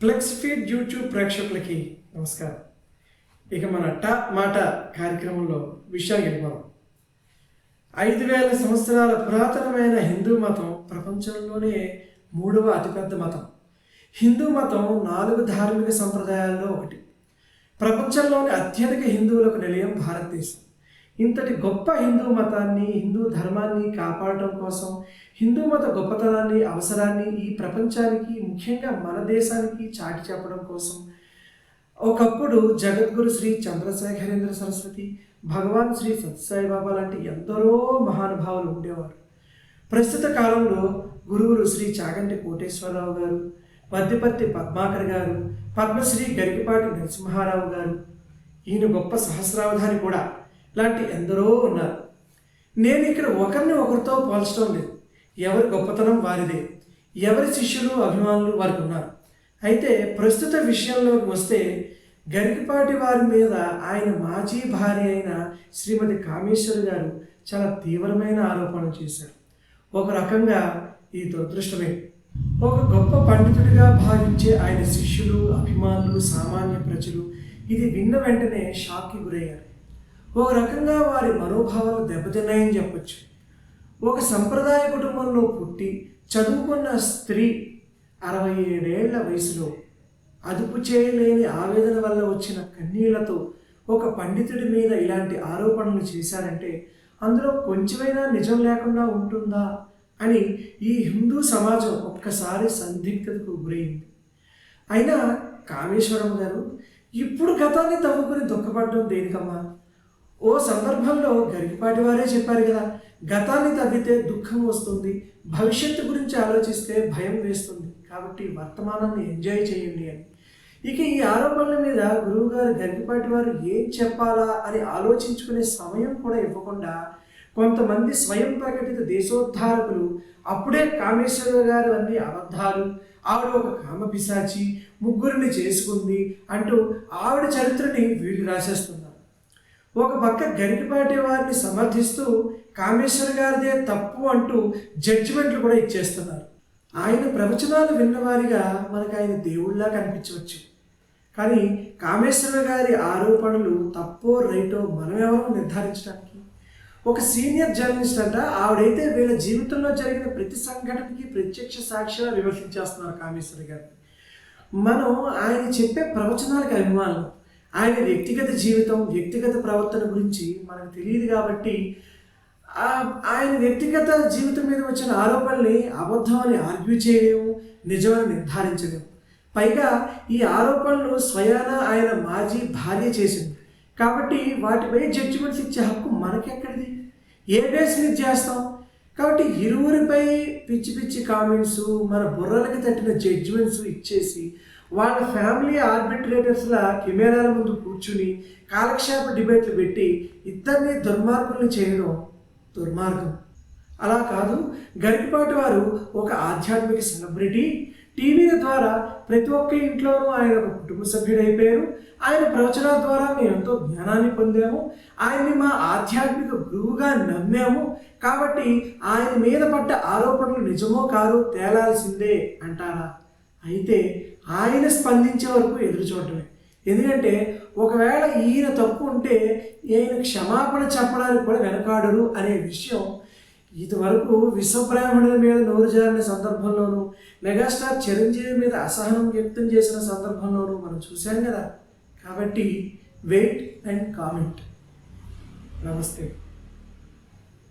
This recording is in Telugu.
ఫ్లెక్స్ ఫీడ్ యూట్యూబ్ ప్రేక్షకులకి నమస్కారం. ఇక మన టా మాట కార్యక్రమంలో విషయానికి వెళ్ళిపోదాం ఐదు వేల సంవత్సరాల పురాతనమైన హిందూ మతం ప్రపంచంలోనే మూడవ అతిపెద్ద మతం. హిందూ మతం నాలుగు ధార్మిక సంప్రదాయాల్లో ఒకటి. ప్రపంచంలోని అత్యధిక హిందువులకు నిలయం భారతదేశం. ఇంతటి గొప్ప హిందూ మతాన్ని హిందూ ధర్మాన్ని కాపాడటం కోసం హిందూ మత గొప్పతనాన్ని అవసరాన్ని ఈ ప్రపంచానికి ముఖ్యంగా మన దేశానికి చాటి చెప్పడం కోసం ఒకప్పుడు జగద్గురు శ్రీ చంద్రశేఖరేంద్ర సరస్వతి భగవాన్ శ్రీ సత్యసాయి బాబా లాంటి ఎందరో మహానుభావులు ఉండేవారు. ప్రస్తుత కాలంలో గురువులు శ్రీ చాగంటి కోటేశ్వరరావు గారు వద్దిపర్తి పద్మాకర్ గారు పద్మశ్రీ గరికిపాటి నరసింహారావు గారు ఈయన గొప్ప సహస్రావధాని కూడా లాంటి ఎందరో ఉన్నారు. నేను ఇక్కడ ఒకరిని ఒకరితో పోల్చడం లేదు. ఎవరి గొప్పతనం వారిదే. ఎవరి శిష్యులు అభిమానులు వారికి ఉన్నారు. అయితే ప్రస్తుత విషయంలోకి వస్తే గరికపాటి వారి మీద ఆయన మాజీ భార్య అయిన శ్రీమతి కామేశ్వరి గారు చాలా తీవ్రమైన ఆరోపణలు చేశారు. ఒక రకంగా ఈ దురదృష్టమే. ఒక గొప్ప పండితుడిగా భావించే ఆయన శిష్యులు అభిమానులు సామాన్య ప్రజలు ఇది విన్న వెంటనే షాక్కి గురయ్యారు. ఒక రకంగా వారి మనోభావాలు దెబ్బతిన్నాయని చెప్పొచ్చు. ఒక సంప్రదాయ కుటుంబంలో పుట్టి చదువుకున్న స్త్రీ అరవై ఏడేళ్ళ వయసులో అదుపు చేయలేని ఆవేదన వల్ల వచ్చిన కన్నీళ్ళతో ఒక పండితుడి మీద ఇలాంటి ఆరోపణలు చేశారంటే అందులో కొంచెమైనా నిజం లేకుండా ఉంటుందా అని ఈ హిందూ సమాజం ఒక్కసారి సందిగ్ధతకు గురైంది. అయినా కామేశ్వరం గారు ఇప్పుడు గతాన్ని తవ్వుకుని దుఃఖపడడం దేనికమ్మా? ఓ సందర్భంలో గరికిపాటి వారే చెప్పారు కదా గతాన్ని తవ్వితే దుఃఖం వస్తుంది భవిష్యత్తు గురించి ఆలోచిస్తే భయం వేస్తుంది కాబట్టి వర్తమానాన్ని ఎంజాయ్ చేయండి అని. ఇక ఈ ఆరోపణల మీద గురువుగారు గరికిపాటి వారు ఏం చెప్పాలా అని ఆలోచించుకునే సమయం కూడా ఇవ్వకుండా కొంతమంది స్వయం ప్రకటిత దేశోద్ధారకులు అప్పుడే కామేశ్వర గారు అన్ని అబద్ధాలు ఆవిడ ఒక కామపిశాచి ముగ్గురిని చేసుకుంది అంటూ ఆవిడ చరిత్రని వీళ్ళు రాసేస్తున్నారు. ఒక పక్క గరికపాటి వారిని సమర్థిస్తూ కామేశ్వర గారిదే తప్పు అంటూ జడ్జిమెంట్లు కూడా ఇచ్చేస్తున్నారు. ఆయన ప్రవచనాలు విన్నవారిగా మనకు ఆయన దేవుళ్ళలా కనిపించవచ్చు కానీ కామేశ్వర గారి ఆరోపణలు తప్పో రైటో మనమెవరో నిర్ధారించడానికి? ఒక సీనియర్ జర్నలిస్ట్ అంట ఆవిడైతే వీళ్ళ జీవితంలో జరిగిన ప్రతి సంఘటనకి ప్రత్యక్ష సాక్షిగా విమర్శించేస్తున్నారు కామేశ్వర గారిని. మనం ఆయన చెప్పే ప్రవచనాలకు అభిమానం ఆయన వ్యక్తిగత జీవితం వ్యక్తిగత ప్రవర్తన గురించి మనకు తెలియదు కాబట్టి ఆయన వ్యక్తిగత జీవితం మీద వచ్చిన ఆరోపణల్ని అబద్ధమని ఆర్గ్యూ చేయలేము నిజమని నిర్ధారించలేము. పైగా ఈ ఆరోపణలు స్వయాన ఆయన మాజీ భార్య చేసింది. కాబట్టి వాటిపై జడ్జిమెంట్స్ ఇచ్చే హక్కు మనకెక్కడిది? ఏ బేస్ మీద చేస్తాం కాబట్టి ఇరువురిపై పిచ్చి పిచ్చి కామెంట్స్ మన బుర్రలకి తట్టిన జడ్జిమెంట్స్ ఇచ్చేసి వాళ్ళ ఫ్యామిలీ ఆర్బిట్రేటర్స్ల కెమెరాల ముందు కూర్చుని కాలక్షేప డిబేట్లు పెట్టి ఇద్దరిని దుర్మార్గుల్ని చేయడం దుర్మార్గం. అలా కాదు గరికపాటి వారు ఒక ఆధ్యాత్మిక సెలబ్రిటీ. టీవీల ద్వారా ప్రతి ఒక్క ఇంట్లోనూ ఆయన ఒక కుటుంబ సభ్యుడైపోయారు. ఆయన ప్రవచనాల ద్వారా మేము ఎంతో జ్ఞానాన్ని పొందాము. ఆయన్ని మా ఆధ్యాత్మిక గురువుగా నమ్మాము. కాబట్టి ఆయన మీద పడ్డ ఆరోపణలు నిజమో కాదో తేలాల్సిందే అంటారా? అయితే ఆయన స్పందించే వరకు ఎదురు చూడటమే. ఎందుకంటే ఒకవేళ ఈయన తప్పు ఉంటే ఈయన క్షమాపణ చెప్పడానికి కూడా వెనకాడరు అనే విషయం ఇదివరకు విశ్వబ్రాహ్మణుల మీద నోరు జారిన సందర్భంలోనూ మెగాస్టార్ చిరంజీవి మీద అసహనం వ్యక్తం చేసిన సందర్భంలోనూ మనం చూసాం కదా. కాబట్టి వెయిట్ అండ్ కామెంట్. నమస్తే.